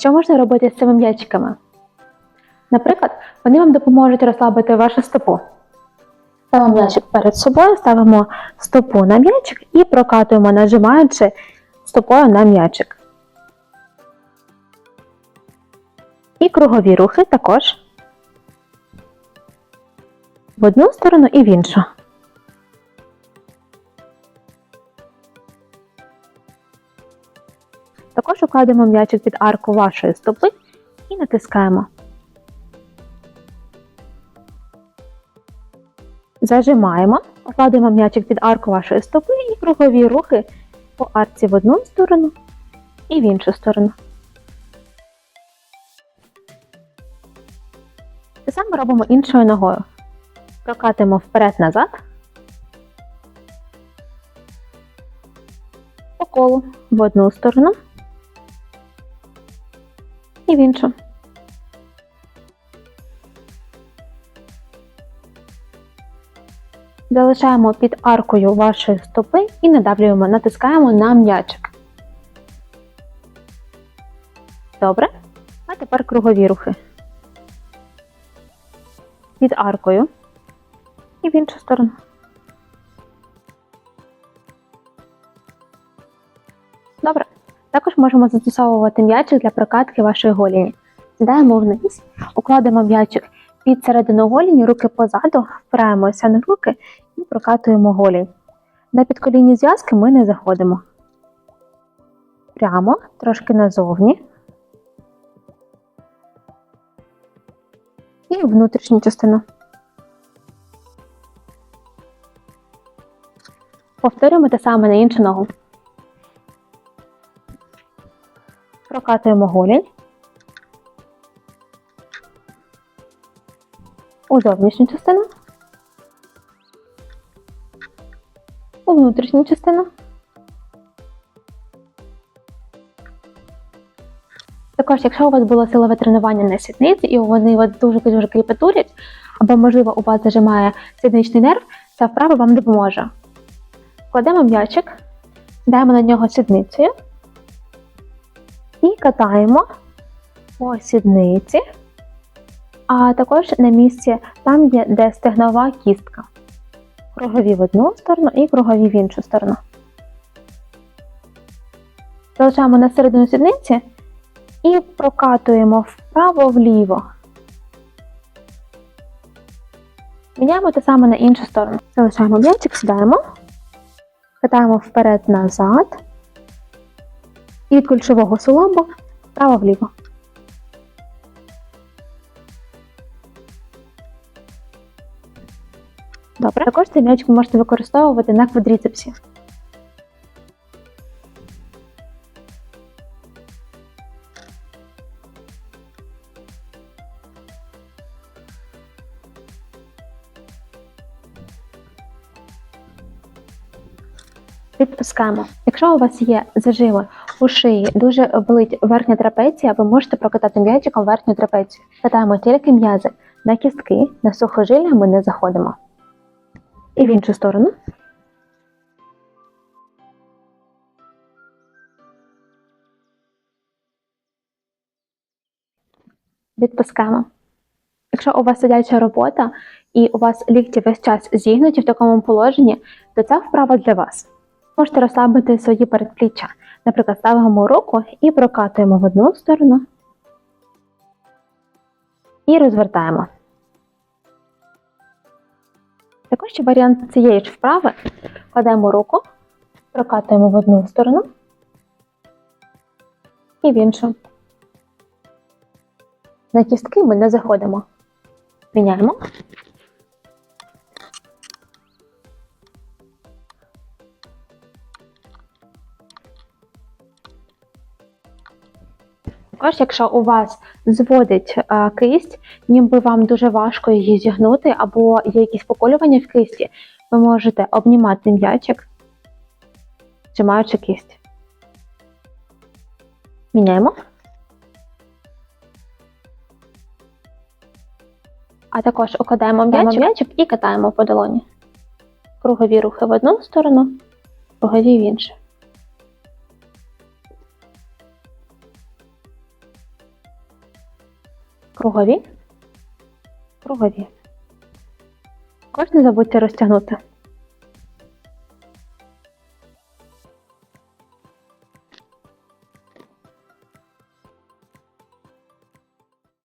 Що можна робити з цими м'ячиками? Наприклад, вони вам допоможуть розслабити вашу стопу. Ставимо м'ячик перед собою, ставимо стопу на м'ячик і прокатуємо, нажимаючи стопою на м'ячик. І кругові рухи також в одну сторону і в іншу. Також укладемо м'ячик під арку вашої стопи і натискаємо. Зажимаємо, укладемо м'ячик під арку вашої стопи і кругові рухи по арці в одну сторону і в іншу сторону. Те саме робимо іншою ногою. Прокатимо вперед-назад. По колу в одну сторону і в іншу. Залишаємо під аркою вашої стопи і надавлюємо, натискаємо на м'ячик. Добре. А тепер кругові рухи. Під аркою і в іншу сторону. Добре. Також можемо застосовувати м'ячик для прокатки вашої голіні. Сідаємо вниз, укладемо м'ячик під середину голіні, руки позаду, впираємося на руки і прокатуємо голінь. На підколінні зв'язки ми не заходимо. Прямо, трошки назовні. І внутрішню частину. Повторюємо те саме на іншу ногу. Прокатуємо голінь. У зовнішню частину. У внутрішню частину. Також, якщо у вас було силове тренування на сідниці і вони вас дуже-дуже кріпатурять, або, можливо, у вас зажимає сідничний нерв, ця вправа вам допоможе. Кладемо м'ячик, даємо на нього сідницею і катаємо по сідниці, а також на місці там є, де стегнова кістка. Кругові в одну сторону і кругові в іншу сторону. Залишаємо на середину сідниці і прокатуємо вправо-вліво. Міняємо те саме на іншу сторону. Залишаємо м'ячик, сідаємо, катаємо вперед-назад. І від кульшового сулобу вправо-вліво. Добре. Також цей м'ячик ви можете використовувати на квадріцепсі. Відпускаємо. Якщо у вас є зажими у шиї, дуже болить верхня трапеція, ви можете прокатати м'ячиком верхню трапецію. Катаємо тільки м'язи на кістки, на сухожилля ми не заходимо. І в іншу сторону. Відпускаємо. Якщо у вас сидяча робота і у вас лікті весь час зігнуті в такому положенні, то ця вправа для вас. Можете розслабити свої передпліччя. Наприклад, ставимо руку і прокатуємо в одну сторону і розвертаємо. Також ще варіант цієї ж вправи кладемо руку, прокатуємо в одну сторону і в іншу. На кістки ми не заходимо. Міняємо. Також, якщо у вас зводить е, кисть, ніби вам дуже важко її зігнути, або є якісь поколювання в кисті, ви можете обнімати м'ячик, зжимаючи кисть. Міняємо. А також укладаємо м'ячик і катаємо по долоні. Кругові рухи в одну сторону, кругові в іншу. Кругові. Кругові. Також не забудьте розтягнути